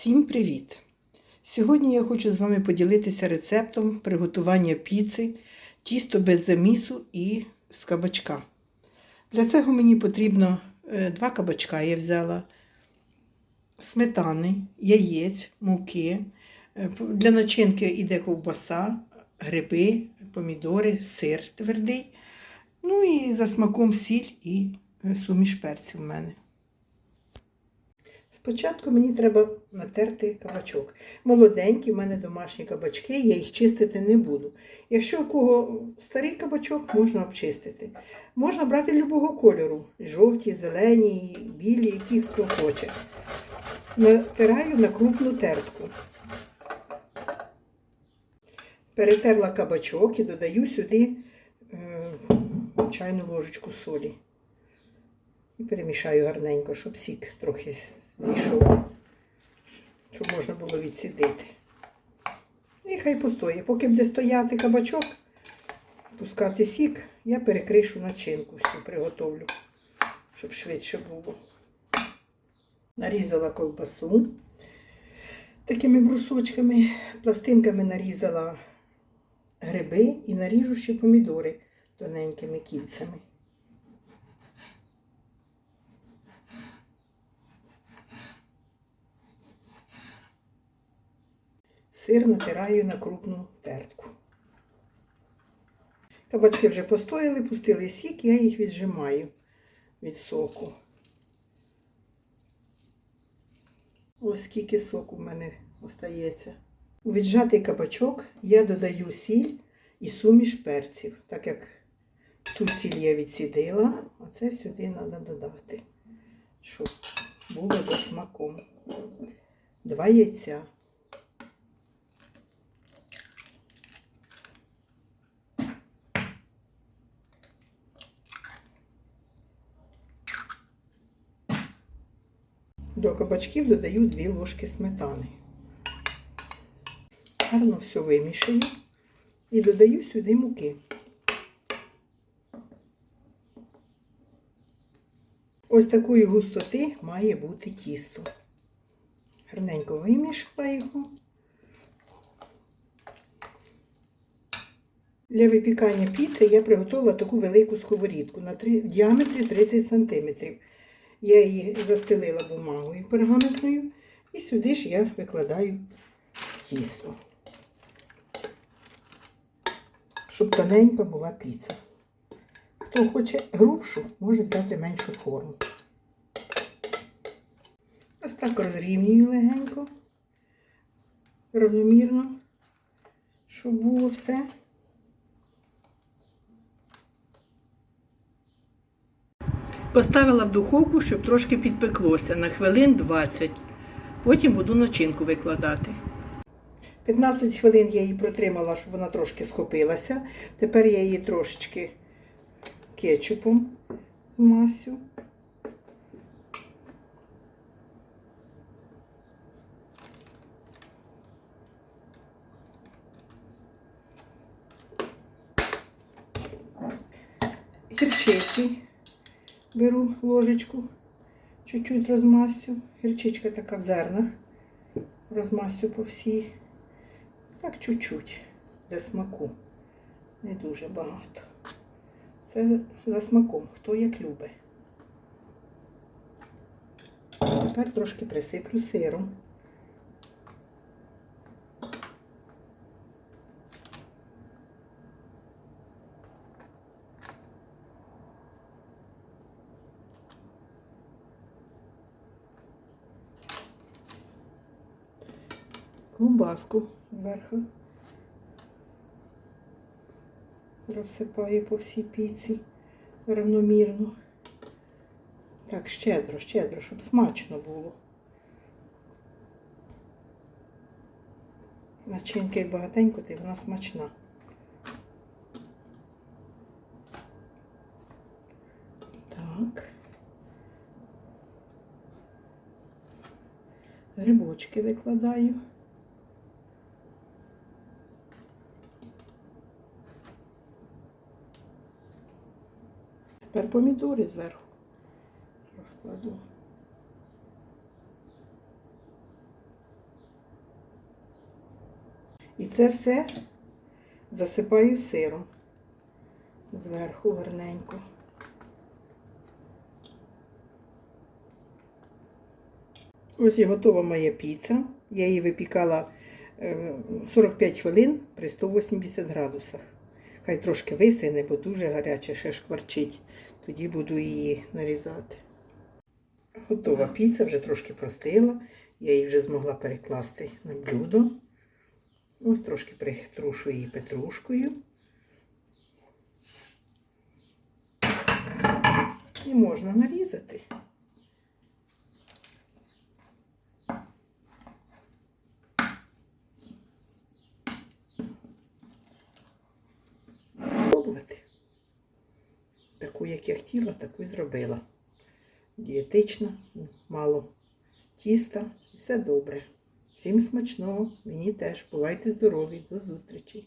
Всім привіт! Сьогодні я хочу з вами поділитися рецептом приготування піци, тісто без замісу і з кабачка. Для цього мені потрібно е, два кабачка я взяла, сметани, яєць, муки. Е, Для начинки йде ковбаса, гриби, помідори, сир твердий. Ну і за смаком сіль і е, суміш перців в мене. Спочатку мені треба натерти кабачок. Молоденькі, в мене домашні кабачки, я їх чистити не буду. Якщо у кого старий кабачок, можна обчистити. Можна брати любого кольору: жовті, зелені, білі, які хто хоче. Натираю на крупну тертку. Перетерла кабачок і додаю сюди е, чайну ложечку солі. І перемішаю гарненько, щоб сік трохи зійшов, щоб можна було відсідити. І хай постоє. Поки буде стояти кабачок, пускати сік, я перекришу начинку всю приготовлю, щоб швидше було. Нарізала ковбасу такими брусочками, пластинками нарізала гриби і наріжу ще помідори тоненькими кільцями. Сир натираю на крупну тертку. Кабачки вже постояли, пустили сік, я їх віджимаю від соку. Ось скільки соку в мене остається. У віджатий кабачок я додаю сіль і суміш перців, так як ту сіль я відсідила, а це сюди треба додати, щоб було за смаком. Два яйця. До кабачків додаю 2 ложки сметани. Гарно все вимішаю і додаю сюди муки. Ось такої густоти має бути тісто. Гарненько вимішала його. Для випікання піци я приготувала таку велику сковорідку на три- в діаметрі 30 см. Я її застелила бумагою пергаментною і сюди ж я викладаю тісто, щоб тоненька була піца. Хто хоче грубшу, може взяти меншу форму. Ось так розрівнюю легенько, равномірно, щоб було все. Поставила в духовку, щоб трошки підпеклося на хвилин 20. Потім буду начинку викладати. 15 хвилин я її протримала, щоб вона трошки схопилася. Тепер я її трошечки кетчупом змасю. Гірчиці беру ложечку, чуть-чуть розмастю. Гірчичка така в зернах. Розмастю по всій. Так чуть-чуть для смаку. Не дуже багато. Це за смаком, хто як любить. Тепер трошки присиплю сиром. Ковбаску зверху. Розсипаю по всій піці равномірно. Так, щедро, щедро, щоб смачно було. Начинки як багатенько, то вона смачна. Так. Грибочки викладаю. Тепер помідори зверху розкладу. І це все засипаю сиром зверху гарненько. Ось і готова моя піца. Я її випікала е, 45 хвилин при 180 градусах. Хай трошки вистигне, бо дуже гаряче, ще шкварчить. Тоді буду її нарізати. Готова піца, вже трошки простила. Я її вже змогла перекласти на блюдо. Ось трошки притрушу її петрушкою. І можна нарізати. Таку, як я хотіла, таку і зробила. Дієтична, мало тіста, все добре. Всім смачного, мені теж. Бувайте здорові, до зустрічі!